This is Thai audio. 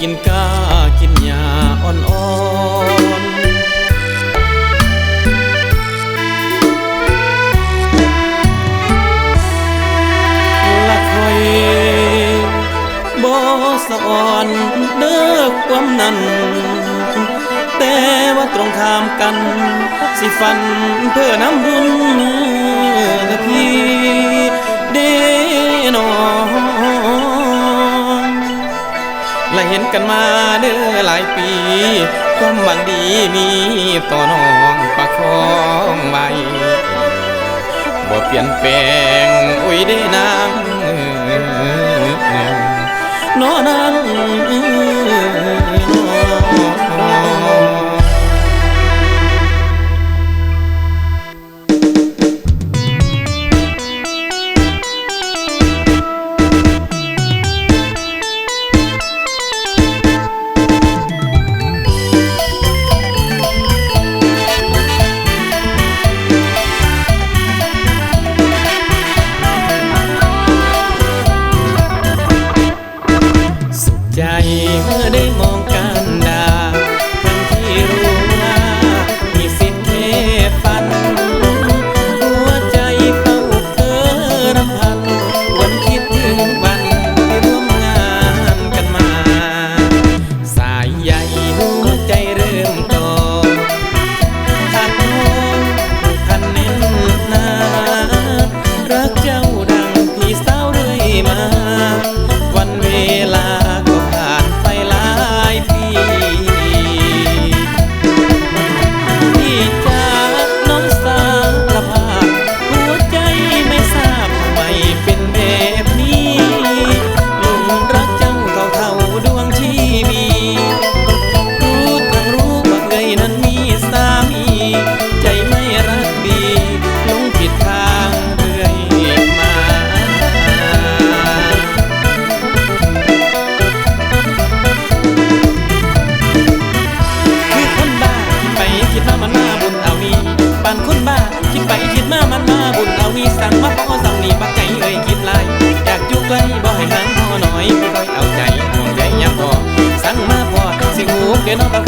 กินกากินยาอ่อนๆละคอยบ่สะอ่อนเด้อความนั้น แต่ว่าตรงข้ามกัน สิฟันเพื่อน้ำรุน เห็นกันมาเนื้อหลายปี ความหวังดีมีต่อน้องประคองไว้บ่เปลี่ยนแปลงอุ้ยได้นางนอนา คนบ้า คิดไปคิดมามันมาบุญเรามีสั่งมาพอสั่งนี่ปักใจเอ่ยคิดลายอยากอยู่ใกล้บ่ให้ห่างพอหน่อยไม่ค่อยเอาใจห่วงใยยังพอสั่งมาพอสิหูเกินเอาตะคง